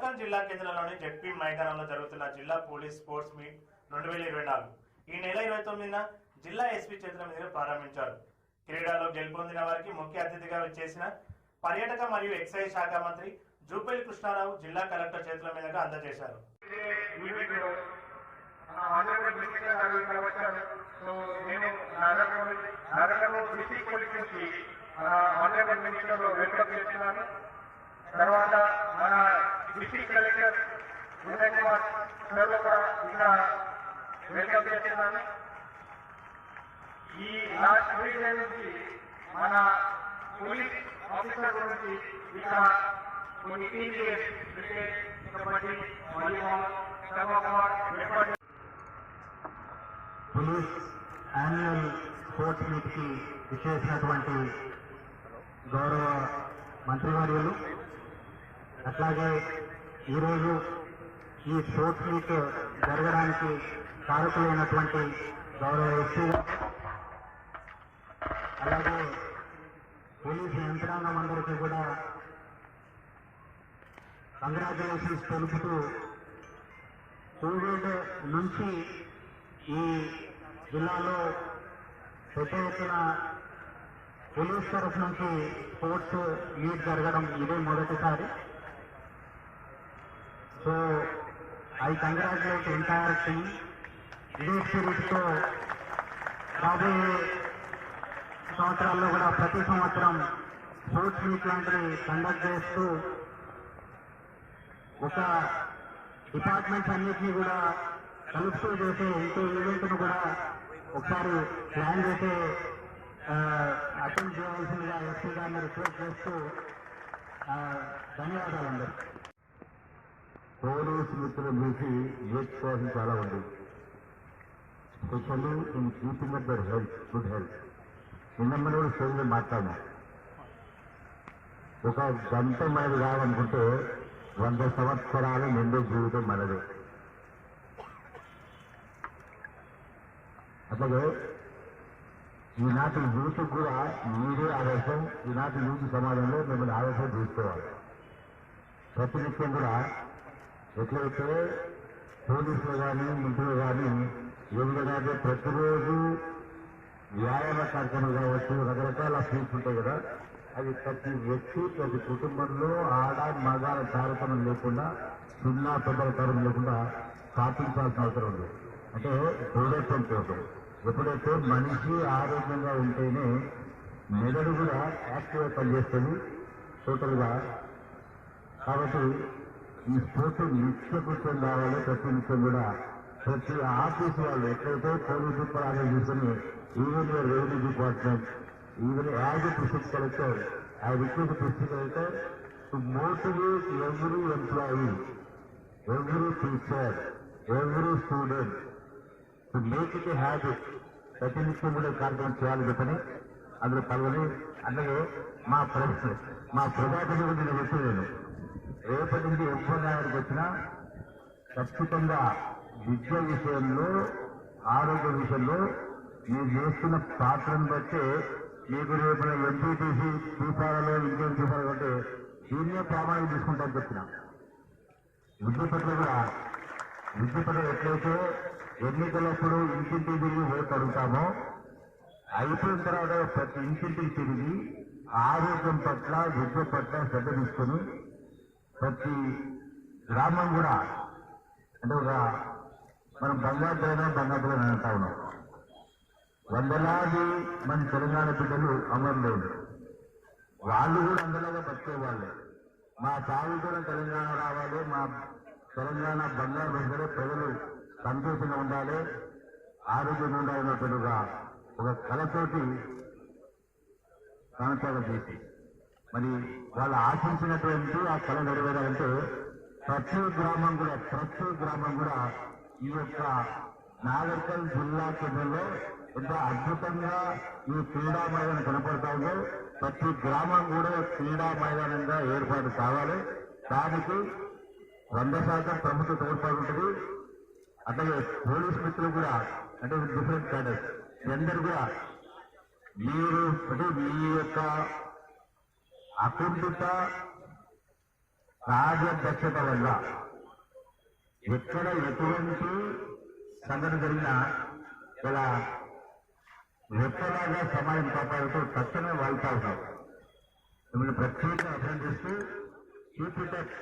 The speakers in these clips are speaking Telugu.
జార్ఖండ్ జిల్లా కేంద్రంలోని జెడ్పీ మైదానంలో జరుగుతున్న జిల్లా పోలీస్ స్పోర్ట్స్ మీట్ రెండు వేల ఇరవై నాలుగు. ఈ నెల ఇరవై తొమ్మిదిన జిల్లా ఎస్పీ చేతుల మీదుగా ప్రారంభించారు. క్రీడలో గెలుపొందిన వారికి ముఖ్య అతిథిగా చేసిన పర్యాటక మరియు ఎక్సైజ్ శాఖ మంత్రి జూపల్లి కృష్ణారావు జిల్లా కలెక్టర్ చేతుల మీదుగా అందజేశారు. తర్వాత మన deputy collector Uday Kumar sir కూడా ఇక్కడ వెల్కమ్ చేస్తున్నాను ఈ లాస్ట్ వీక్ నుంచి మన పోలీస్ ఆఫీసర్ గురించి ఇక్కడ కొన్ని టీవీఎస్ క్రికెట్ కబడ్డీ వాలీబాల్ టగోబాల్ పోలీస్ యాన్యువల్ స్పోర్ట్స్ మీట్కి విచ్చేసినటువంటి గౌరవ మంత్రివర్యులు అట్లాగే ఈరోజు ఈ స్పోర్ట్స్ మీట్ జరగడానికి కారకులైనటువంటి గౌరవ ఎస్పీ అలాగే పోలీసు యంత్రాంగం అందరికీ కూడా కంగ్రాచులేషన్స్ తెలుపుతూ కోవిడ్ నుంచి ఈ జిల్లాలో పెద్ద ఎత్తున పోలీస్ తరఫు నుంచి స్పోర్ట్స్ మీట్ జరగడం ఇదే మొదటిసారి. So I congratulate entire team ఇదే స్పిరిట్తో రాబోయే సంవత్సరాల్లో కూడా ప్రతి సంవత్సరం స్పోర్ట్స్ మీట్ లాంటివి కండక్ట్ చేస్తూ ఒక డిపార్ట్మెంట్స్ అన్నిటినీ కూడా కలుపుతూ చేసే ఇంకో ఈవెంట్ను కూడా ఒకసారి ప్లాన్ చేసే అటెండ్ చేయాల్సిందిగా ఎస్పీ గారిని రిక్వెస్ట్ చేస్తూ ధన్యవాదాలు ధన్యవాదాలండి. పోలీసు మిత్రులు చూసి నేర్చుకోవాల్సిన చాలా ఉంది. Specially in keeping up their health good health. నిన్న మనం కూడా స్టేజ్లో మాట్లాడినా. ఒక గంట మనది కావాలనుకుంటే వంద సంవత్సరాలు నిండు జీవితం మనది. అట్లాగే ఈనాటి యూత్ కూడా మీరే ఆదర్శం ఈనాటి యూత్ సమాజంలో మిమ్మల్ని ఆదర్శం తీసుకోవాలి. ప్రతినిత్యం కూడా ఎట్లయితే పోలీసులు కానీ మంత్రులు కానీ ఏ విధంగా ప్రతిరోజు వ్యాయామ కార్యక్రమం కావచ్చు రకరకాల ఫీల్స్ ఉంటాయి కదా అది ప్రతి వ్యక్తి ప్రతి కుటుంబంలో ఆడ మగాల తారతమ్యం లేకుండా చిన్న పెద్దల తరం లేకుండా పాటించాల్సిన అవసరం ఉంది. అంటే దృఢత్వం కోసం. ఎప్పుడైతే మనిషి ఆరోగ్యంగా ఉంటేనే మెదడు కూడా యాక్టివ్గా పనిచేస్తుంది టోటల్గా. కాబట్టి ఈ స్పోర్ట్స్ నిత్య కావాలి ప్రతి నిత్యం కూడా ప్రతి ఆఫీస్ వాళ్ళు ఎట్లయితే పోలీసు పరాగా తీసుకుని even revenue department even as a district collector ఆ request district collector to motivate every employee every teacher every student to make it habit ప్రతి నిత్యం కూడా కార్యక్రమం చేయాలి చెప్పని అందులో పాల్గొని అలాగే మా ప్ర- మా ప్రజాపతి గురించి నేను చెప్పి రేపటి నుంచి ఎప్పుడు వచ్చినా ఖచ్చితంగా విద్య విషయంలో ఆరోగ్య విషయంలో మీరు చేస్తున్న పాత్రను బట్టి మీకు రేపు ఎంపీటీసీ తీసాలలో ఇంకేం తీసారో అంటే దీన్నే ప్రామాణిక తీసుకుంటాను చెప్పిన. విద్య పట్ల కూడా విద్య పట్ల ఎట్లయితే ఎన్నికలప్పుడు ఇంటింటి తిరిగి ఓటు అడుగుతామో అయిపోయిన తర్వాత ప్రతి ఇంటింటికి తిరిగి ఆరోగ్యం పట్ల విద్య పట్ల శ్రద్ధ తీసుకొని ప్రతి గ్రామం కూడా అంటే ఒక మనం బంగారుదైనా బంగారుదైనా అంటా ఉన్నాం. వందలాది మన తెలంగాణ బిడ్డలు అమరులేదు వాళ్ళు కూడా అందులోగా బతికేవాళ్ళే. మా చావు కూడా తెలంగాణ రావాలి మా తెలంగాణ బంగారు ప్రజలు ప్రజలు సంతోషంగా ఉండాలి ఆరోగ్యంగా ఉండాలన్నట్టుగా ఒక కళతోటి కొనసాగం చేసి మరి వాళ్ళు ఆశించినటువంటి ఆ కళ నెరవేరాలంటే ప్రతి గ్రామం కూడా ప్రతి గ్రామం కూడా ఈ యొక్క నాగర్కల్ జిల్లా కేంద్రంలో ఎంత అద్భుతంగా ఈ క్రీడా మైదానం కనపడతా ఉందో ప్రతి గ్రామం కూడా క్రీడా మైదానంగా ఏర్పాటు కావాలి. దానికి వంద శాతం ప్రభుత్వ తోడ్పాటు ఉంటుంది. అట్లాగే పోలీస్ మిత్రులు కూడా అంటే డిఫరెంట్ క్యాడర్స్. అందరూ కూడా మీరు అంటే మీ యొక్క అకుంఠిత కార్యదక్షత వల్ల ఎక్కడ ఎటువంటి సంఘటన జరిగినా ఇలా రెప్పలాగా సమాజం కాపాడుతూ తక్షణమే వాళ్తా ఉన్నారు మిమ్మల్ని ప్రత్యేకంగా అభినందిస్తూ keep it up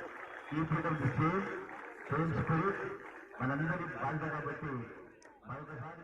keep same same spirit మనందరి బాధ్యత కాబట్టి మరొకసారి